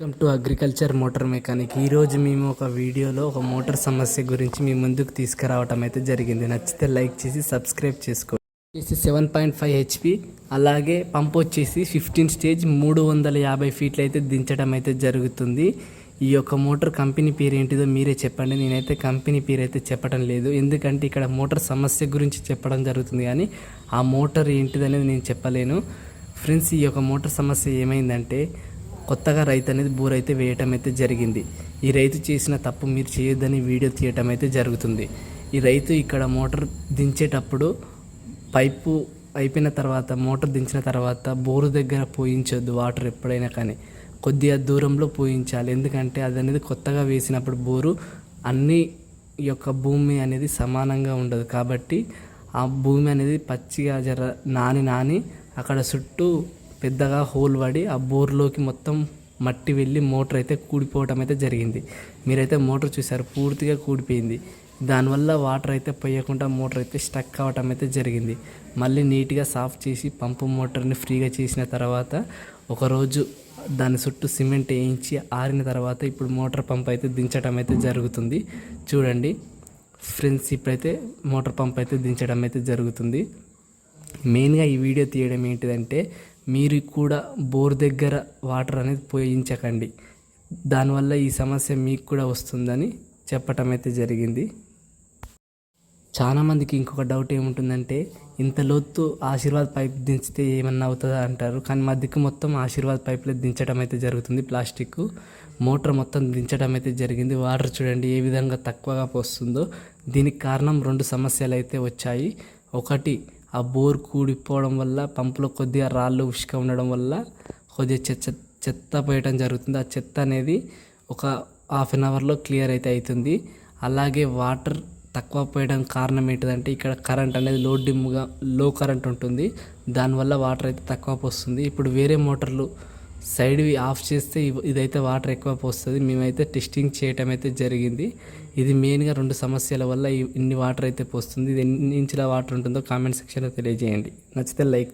Welcome to agriculture motor mechanic ఈరోజు మేము ఒక వీడియోలో ఒక మోటార్ సమస్య గురించి మీ ముందుకు తీసుకురావటం అయితే జరిగింది. నచ్చితే లైక్ చేసి సబ్స్క్రైబ్ చేసుకో. వచ్చేసి సెవెన్ పాయింట్ ఫైవ్ హెచ్పి అలాగే పంప్ వచ్చేసి ఫిఫ్టీన్ స్టేజ్ మూడు వందల యాభై ఫీట్లు అయితే దించడం అయితే జరుగుతుంది. ఈ యొక్క మోటార్ కంపెనీ పేరు ఏంటిదో మీరే చెప్పండి. నేనైతే కంపెనీ పేరు అయితే చెప్పడం లేదు. ఎందుకంటే ఇక్కడ మోటార్ సమస్య గురించి చెప్పడం జరుగుతుంది కానీ ఆ మోటార్ ఏంటిదనేది నేను చెప్పలేను. ఫ్రెండ్స్ ఈ యొక్క మోటార్ సమస్య ఏమైందంటే కొత్తగా రైతు అనేది బోర్ అయితే వేయటం అయితే జరిగింది. ఈ రైతు చేసిన తప్పు మీరు చేయొద్దని వీడియో తీయటం అయితే జరుగుతుంది. ఈ రైతు ఇక్కడ మోటార్ దించేటప్పుడు పైపు అయిపోయిన తర్వాత మోటార్ దించిన తర్వాత బోరు దగ్గర పోయించొద్దు వాటర్ ఎప్పుడైనా కానీ. కొద్దిగా దూరంలో పోయించాలి. ఎందుకంటే అది అనేది కొత్తగా వేసినప్పుడు బోరు అన్ని యొక్క భూమి అనేది సమానంగా ఉండదు. కాబట్టి ఆ భూమి అనేది పచ్చిగా జర నాని నాని అక్కడ చుట్టూ పెద్దగా హోల్ పడి ఆ బోర్లోకి మొత్తం మట్టి వెళ్ళి మోటార్ అయితే కూడిపోవటం అయితే జరిగింది. మీరైతే మోటార్ చూసారు పూర్తిగా కూడిపోయింది. దానివల్ల వాటర్ అయితే పోయకుండా మోటార్ అయితే స్టక్ అవ్వటం అయితే జరిగింది. మళ్ళీ నీట్గా సాఫ్ చేసి పంపు మోటార్ని ఫ్రీగా చేసిన తర్వాత ఒకరోజు దాని చుట్టూ సిమెంట్ వేయించి ఆరిన తర్వాత ఇప్పుడు మోటార్ పంప్ అయితే దించడం అయితే జరుగుతుంది. చూడండి ఫ్రెండ్స్ ఇప్పుడైతే మోటార్ పంప్ అయితే దించడం అయితే జరుగుతుంది. మెయిన్గా ఈ వీడియో తీయడం ఏంటిదంటే మీరు కూడా బోర్ దగ్గర వాటర్ అనేది పోయించకండి. దానివల్ల ఈ సమస్య మీకు కూడా వస్తుందని చెప్పటం అయితే జరిగింది. చాలామందికి ఇంకొక డౌట్ ఏముంటుందంటే ఇంత లోతు ఆశీర్వాద్ పైప్ దించితే ఏమన్నా అవుతుందా అంటారు. కానీ మా దిక్కు మొత్తం ఆశీర్వాద్ పైప్లో దించడం అయితే జరుగుతుంది. ప్లాస్టిక్ మోటార్ మొత్తం దించడం అయితే జరిగింది. వాటర్ చూడండి ఏ విధంగా తక్కువగా పోస్తుందో. దీనికి కారణం రెండు సమస్యలు అయితే వచ్చాయి. ఒకటి ఆ బోర్ కూడిపోవడం వల్ల పంపులో కొద్దిగా రాళ్ళు ఉష్క ఉండడం వల్ల కొద్దిగా చెత్త చెత్త పోయటం జరుగుతుంది. ఆ చెత్త అనేది ఒక హాఫ్ అన్ అవర్లో క్లియర్ అయితే అవుతుంది అలాగే వాటర్ తక్కువ పోయడం కారణం ఏంటిదంటే ఇక్కడ కరెంట్ అనేది లో డిమ్గా లో కరెంట్ ఉంటుంది. దానివల్ల వాటర్ అయితే తక్కువ పోస్తుంది. ఇప్పుడు వేరే మోటార్లు సైడ్వి ఆఫ్ చేస్తే ఇదైతే వాటర్ ఎక్కువ పోస్తుంది. మేమైతే టెస్టింగ్ చేయటం అయితే జరిగింది. ఇది మెయిన్గా రెండు సమస్యల వల్ల ఇన్ని వాటర్ అయితే పోస్తుంది. ఇది ఎన్ని ఇంచుల వాటర్ ఉంటుందో కామెంట్ సెక్షన్లో తెలియజేయండి. నచ్చితే లైక్